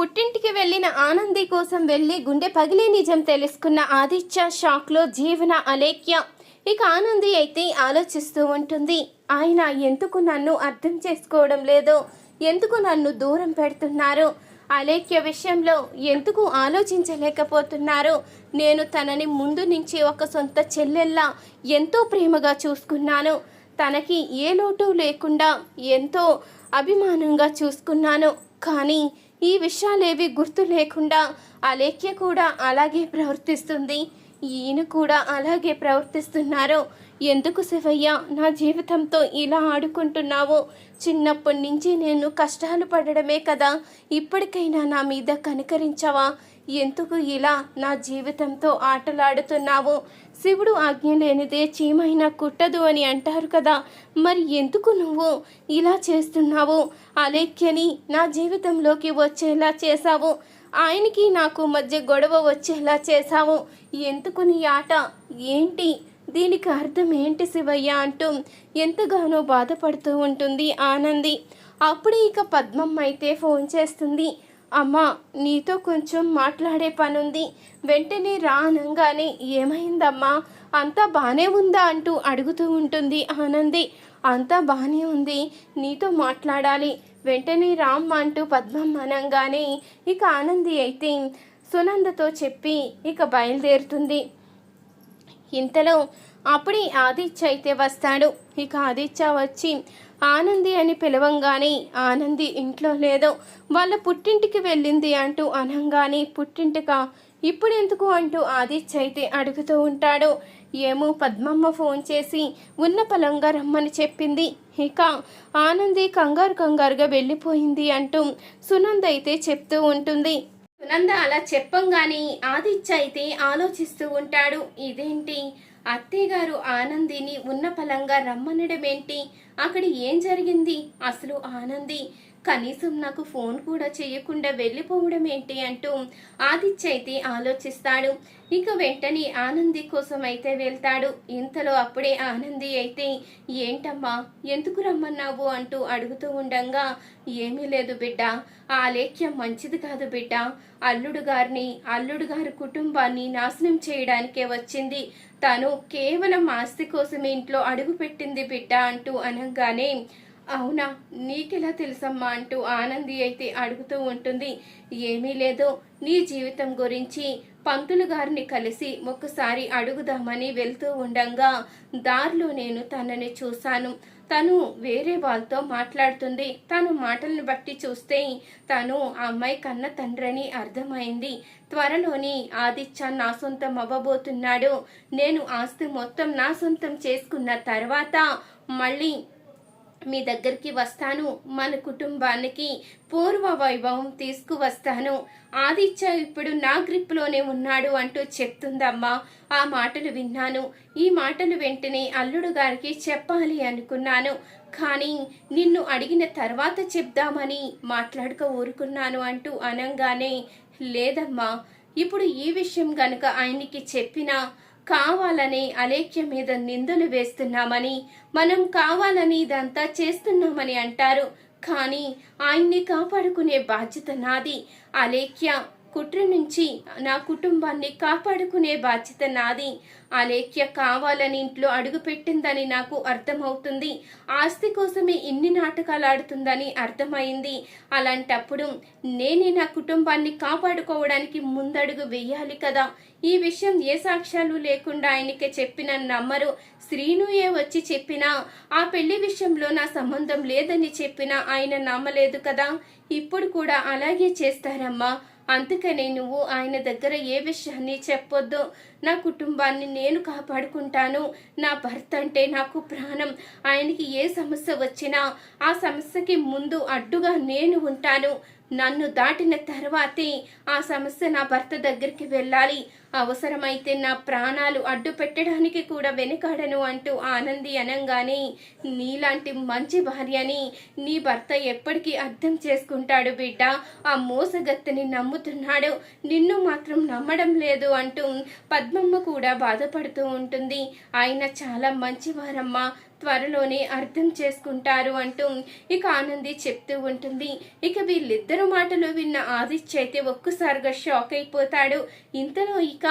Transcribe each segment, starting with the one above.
పుట్టింటికి వెళ్ళిన ఆనంది కోసం వెళ్ళి గుండె పగిలే నిజం తెలుసుకున్న ఆదిత్య షాక్లో జీవన అలేఖ్య. ఇక ఆనంది అయితే ఆలోచిస్తూ ఉంటుంది ఆయన ఎందుకు నన్ను అర్థం చేసుకోవడం లేదు? ఎందుకు నన్ను దూరం పెడుతున్నారు? అలేఖ్య విషయంలో ఎందుకు ఆలోచించలేకపోతున్నారు? నేను తనని ముందు నుంచి ఒక సొంత చెల్లెల్లా ఎంతో ప్రేమగా చూసుకున్నాను. తనకి ఏ లోటు లేకుండా ఎంతో అభిమానంగా చూసుకున్నాను. కానీ ఈ విషయాలేవి గుర్తు లేకుండా అలేఖ్య కూడా అలాగే ప్రవర్తిస్తుంది. ఈయన కూడా అలాగే ప్రవర్తిస్తున్నారు. ఎందుకు శివయ్య నా జీవితంతో ఇలా ఆడుకుంటున్నావు? చిన్నప్పటి నుంచి నేను కష్టాలు పడడమే కదా. ఇప్పటికైనా నా మీద కనికరించవా? ఎందుకు ఇలా నా జీవితంతో ఆటలాడుతున్నావు? శివుడు ఆజ్ఞ లేనిదే చీమైనా కుట్టదు అని అంటారు కదా. మరి ఎందుకు నువ్వు ఇలా చేస్తున్నావు? అలేఖ్యని నా జీవితంలోకి వచ్చేలా చేశావు. ఆయనకి నాకు మధ్య గొడవ వచ్చేలా చేశావు. ఎందుకు నీ ఆట? ఏంటి? దీనికి అర్థం ఏంటి శివయ్య అంటూ ఎంతగానో బాధపడుతూ ఉంటుంది ఆనంది. అప్పుడు ఇక పద్మమ్మ అయితే ఫోన్ చేస్తుంది. అమ్మా నీతో కొంచెం మాట్లాడే పనుంది. వెంటనే రా అనగానే ఏమైందమ్మా? అంతా బాగానే ఉందా అంటూ అడుగుతూ ఉంటుంది ఆనంది. అంతా బాగానే ఉంది నీతో మాట్లాడాలి. వెంటనే రామ్మ అంటూ పద్మమ్మ అనగానే ఇక ఆనంది అయితే సునందతో చెప్పి ఇక బయలుదేరుతుంది. ఇంతలో అప్పుడే ఆదిత్య అయితే వస్తాడు. ఇక ఆదిత్య వచ్చి ఆనంది అని పిలవంగానే ఆనంది ఇంట్లో లేదు. వాళ్ళ పుట్టింటికి వెళ్ళింది అంటూ అనంగానే పుట్టింటిక? ఇప్పుడెందుకు అంటూ ఆదిత్య అయితే అడుగుతూ ఉంటాడు. ఏమో పద్మమ్మ ఫోన్ చేసి ఉన్న పలంగా రమ్మని చెప్పింది. ఇక ఆనంది కంగారు కంగారుగా వెళ్ళిపోయింది అంటూ సునంద అయితే చెప్తూ ఉంటుంది. సునంద అలా చెప్పంగానే ఆదిత్య అయితే ఆలోచిస్తూ ఉంటాడు. ఇదేంటి? అత్తయ్యగారు ఆనందిని ఉన్న పలంగా రమ్మనడం ఏంటి అక్కడ ఏం జరిగింది? అసలు ఆనంది కనీసం నాకు ఫోన్ కూడా చేయకుండా వెళ్ళిపోవడం ఏంటి అంటూ ఆదిత్య అయితే ఆలోచిస్తాడు. ఇక వెంటనే ఆనంది కోసం అయితే వెళ్తాడు. ఇంతలో అప్పుడే ఆనంది అయితే ఏంటమ్మా ఎందుకు రమ్మన్నావు? అంటూ అడుగుతూ ఉండంగా ఏమీ లేదు బిడ్డ ఆ లేఖ్యం మంచిది కాదు బిడ్డ. అల్లుడు గారిని అల్లుడు గారి కుటుంబాన్ని నాశనం చేయడానికే వచ్చింది. తను కేవలం ఆస్తి కోసం ఇంట్లో అడుగు పెట్టింది బిడ్డ అంటూ అనగానే అవునా? నీకెలా తెలుసమ్మా అంటూ ఆనంది అయితే అడుగుతూ ఉంటుంది. ఏమీ లేదు. నీ జీవితం గురించి పంతులు గారిని కలిసి ఒకసారి అడుగుదామని వెళ్తూ ఉండంగా దారిలో నేను తనని చూశాను. తను వేరే వాళ్ళతో మాట్లాడుతుంది. తను మాటలను బట్టి చూస్తే తను ఆ అమ్మాయి కన్న తండ్రని అర్థమైంది. త్వరలోని ఆదిత్య నా సొంతం అవ్వబోతున్నాడు. నేను ఆస్తి మొత్తం నా సొంతం చేసుకున్న తర్వాత మళ్ళీ మీ దగ్గరికి వస్తాను. మన కుటుంబానికి పూర్వ వైభవం తీసుకువస్తాను. ఆదిత్య ఇప్పుడు నా గ్రిప్లోనే ఉన్నాడు అంటూ చెప్తుందమ్మా. ఆ మాటలు విన్నాను. ఈ మాటలు వెంటనే అల్లుడు గారికి చెప్పాలి అనుకున్నాను. కానీ నిన్ను అడిగిన తర్వాత చెప్దామని మాట్లాడుక ఊరుకున్నాను అంటూ అనంగానే లేదమ్మా ఇప్పుడు ఈ విషయం గనుక ఆయనకి చెప్పినా కావాలని అలేఖ్య మీద నిందలు వేస్తున్నామని మనం కావాలని ఇదంతా చేస్తున్నామని అంటారు. కానీ ఆయన్ని కాపాడుకునే బాధ్యత నాది. అలేఖ్య కుట్ర నుంచి నా కుటుంబాన్ని కాపాడుకునే బాధ్యత నాది. అలేఖ్య కావాలని ఇంట్లో అడుగుపెట్టిందని నాకు అర్థమవుతుంది. ఆస్తి కోసమే ఇన్ని నాటకాలు ఆడుతుందని అర్థమైంది. అలాంటప్పుడు నేనే నా కుటుంబాన్ని కాపాడుకోవడానికి ముందడుగు వెయ్యాలి కదా. ఈ విషయం ఏ సాక్ష్యాలు లేకుండా ఆయనకి చెప్పిన నమ్మరు. శ్రీనుయే వచ్చి చెప్పినా ఆ పెళ్ళి విషయంలో నా సంబంధం లేదని చెప్పినా ఆయన నమ్మలేదు కదా. ఇప్పుడు కూడా అలాగే చేస్తారమ్మా. అందుకనే నువ్వు ఆయన దగ్గర ఏ విషయాన్ని చెప్పొద్దు. నా కుటుంబాన్ని నేను కాపాడుకుంటాను. నా భర్త అంటే నాకు ప్రాణం. ఆయనకి ఏ సమస్య వచ్చినా ఆ సమస్యకి ముందు అడ్డుగా నేను ఉంటాను. నన్ను దాటిన తర్వాతే ఆ సమస్య నా భర్త దగ్గరికి వెళ్ళాలి. అవసరమైతే నా ప్రాణాలు అడ్డు పెట్టడానికి కూడా వెనుకాడను అంటూ ఆనంది అనంగానే నీలాంటి మంచి భార్యని నీ భర్త ఎప్పటికీ అర్థం చేసుకుంటాడు బిడ్డ. ఆ మోసగత్తని నమ్ముతున్నాడు. నిన్ను మాత్రం నమ్మడం లేదు అంటూ పద్మమ్మ కూడా బాధపడుతూ ఉంటుంది. ఆయన చాలా మంచివారమ్మా. త్వరలోనే అర్థం చేసుకుంటారు అంటూ ఇక ఆనంది చెప్తూ ఉంటుంది. ఇక వీళ్ళిద్దరు మాటలు విన్న ఆదిత్య అయితే ఒక్కసారిగా షాక్ అయిపోతాడు. ఇంతలో ఇక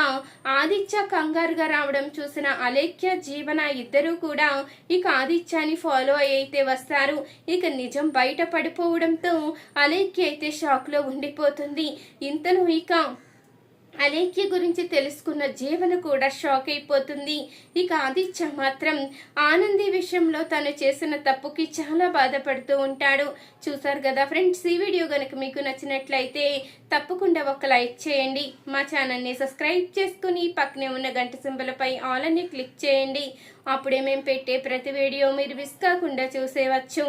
ఆదిత్య కంగారుగా రావడం చూసిన అలేఖ్య జీవన ఇద్దరూ కూడా ఇక ఆదిత్యాన్ని ఫాలో అయితే వస్తారు. ఇక నిజం బయట పడిపోవడంతో అలేఖ్య అయితే షాక్లో ఉండిపోతుంది. ఇంతలో ఇక అలేఖ్య గురించి తెలుసుకున్న జీవన కూడా షాక్ అయిపోతుంది. ఇక ఆదిత్య మాత్రం ఆనంది విషయంలో తను చేసిన తప్పుకి చాలా బాధపడుతూ ఉంటాడు. చూసారు కదా ఫ్రెండ్స్ ఈ వీడియో కనుక మీకు నచ్చినట్లయితే తప్పకుండా ఒక లైక్ చేయండి. మా ఛానల్ని సబ్స్క్రైబ్ చేసుకుని పక్కనే ఉన్న గంట సింబలపై ఆల్ అని క్లిక్ చేయండి. అప్పుడే మేము పెట్టే ప్రతి వీడియో మీరు మిస్ కాకుండా చూసేవచ్చు